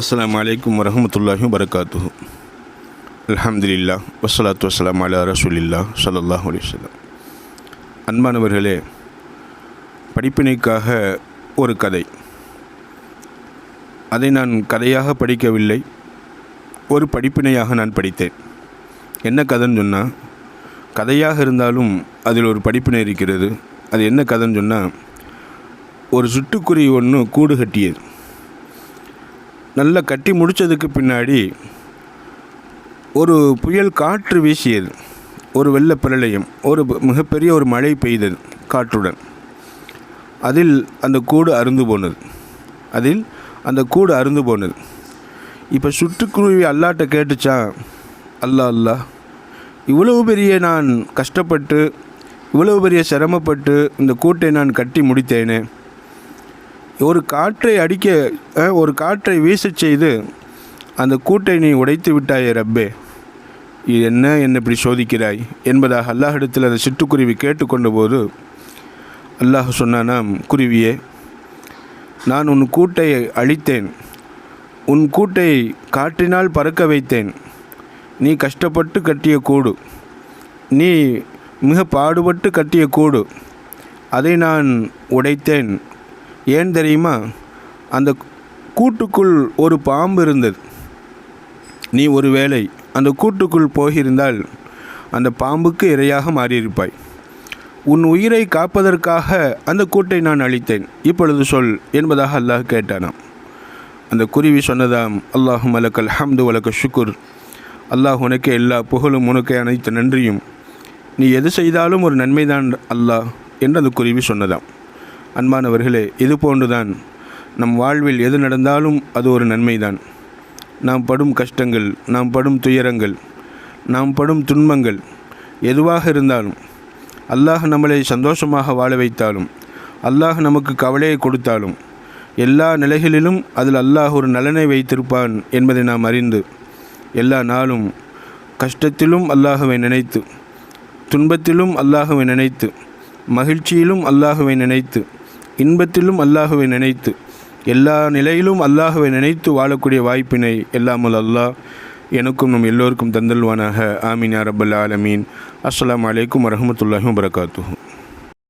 அஸ்ஸலாமு அலைக்கும் வரமத்துல்லாஹி வரகாத்து அலமதுல்லா வசலாத்து வஸ்ஸலாம் அலா ரசூலில்லா ஸல்லல்லாஹு அலைஹி அன்பானவர்களே படிப்பினைக்காக ஒரு கதை. அதை நான் கதையாக படிக்கவில்லை. ஒரு படிப்பினையாக நான் படித்தேன். என்ன கதைன்னு சொன்னால் கதையாக இருந்தாலும் அதில் ஒரு படிப்பினை இருக்கிறது. அது என்ன கதைன்னு சொன்னால் ஒரு சுட்டுக்குருவி ஒன்று கூடு கட்டியது. நல்லா கட்டி முடித்ததுக்கு பின்னாடி ஒரு புயல் காற்று வீசியது. ஒரு வெள்ள பிரளயம் ஒரு மிகப்பெரிய ஒரு மழை பெய்தது காற்றுடன். அதில் அந்த கூடு அருந்து போனது. அதில் அந்த கூடு அருந்து போனது. இப்போ சுற்றுக்குருவி அல்லாட்ட கேட்டுச்சான் அல்லா அல்லாஹ் இவ்வளவு பெரிய நான் கஷ்டப்பட்டு இவ்வளவு பெரிய சிரமப்பட்டு இந்த கூட்டை நான் கட்டி முடித்தேனே. ஒரு காற்றை அடிக்க ஒரு காற்றை வீசச் செய்து அந்த கூட்டை நீ உடைத்து விட்டாயே ரப்பே. இது என்ன என்ன இப்படி சோதிக்கிறாய்? என்பதாக அல்லாஹிடத்தில் அந்த சிட்டுக்குருவி கேட்டுக்கொண்ட போது அல்லாஹ் சொன்னானாம் குருவியே நான் உன் கூட்டை அழித்தேன். உன் கூட்டை காற்றினால் பறக்க வைத்தேன். நீ கஷ்டப்பட்டு கட்டிய கூடு. நீ மிக பாடுபட்டு கட்டிய கூடு. அதை நான் உடைத்தேன். ஏன் தெரியுமா? அந்த கூட்டுக்குள் ஒரு பாம்பு இருந்தது. நீ ஒருவேளை அந்த கூட்டுக்குள் போகிருந்தால் அந்த பாம்புக்கு இரையாக மாறியிருப்பாய். உன் உயிரை காப்பதற்காக அந்த கூட்டை நான் அழித்தேன். இப்பொழுது சொல் என்பதாக அல்லாஹ் கேட்டானாம். அந்த குருவி சொன்னதாம் அல்லாஹு மலக்கல் ஹம்து வலக்க ஷுக்குர். அல்லாஹ் உனக்கு எல்லா புகழும் உனக்கு அனைத்து நன்றியும். நீ எது செய்தாலும் ஒரு நன்மைதான் அல்லாஹ் என்று அந்த குருவி சொன்னதாம். அன்பானவர்களே இது போன்றுதான். நம் வாழ்வில் எது நடந்தாலும் அது ஒரு நன்மைதான். நாம் படும் கஷ்டங்கள் நாம் படும் துயரங்கள் நாம் படும் துன்பங்கள் எதுவாக இருந்தாலும் அல்லாஹ் நம்மளை சந்தோஷமாக வாழ வைத்தாலும் அல்லாஹ் நமக்கு கவலையை கொடுத்தாலும் எல்லா நிலைகளிலும் அதில் அல்லாஹ் ஒரு நலனை வைத்திருப்பான் என்பதை நாம் அறிந்து எல்லா நாளும் கஷ்டத்திலும் அல்லாஹுவை நினைத்து துன்பத்திலும் அல்லாஹுவை நினைத்து மகிழ்ச்சியிலும் அல்லாஹுவை நினைத்து இன்பத்திலும் அல்லாஹுவை நினைத்து எல்லா நிலையிலும் அல்லாஹுவை நினைத்து வாழக்கூடிய வாய்ப்பினை எல்லாமல் அல்லாஹ் எனக்கும் நம் எல்லோருக்கும் தந்தல்வானாக. ஆமீன் யா ஆலமீன். அஸ்லாம் வலைக்கம் வரமத்துல்லாஹும் வபரகாத்துஹு.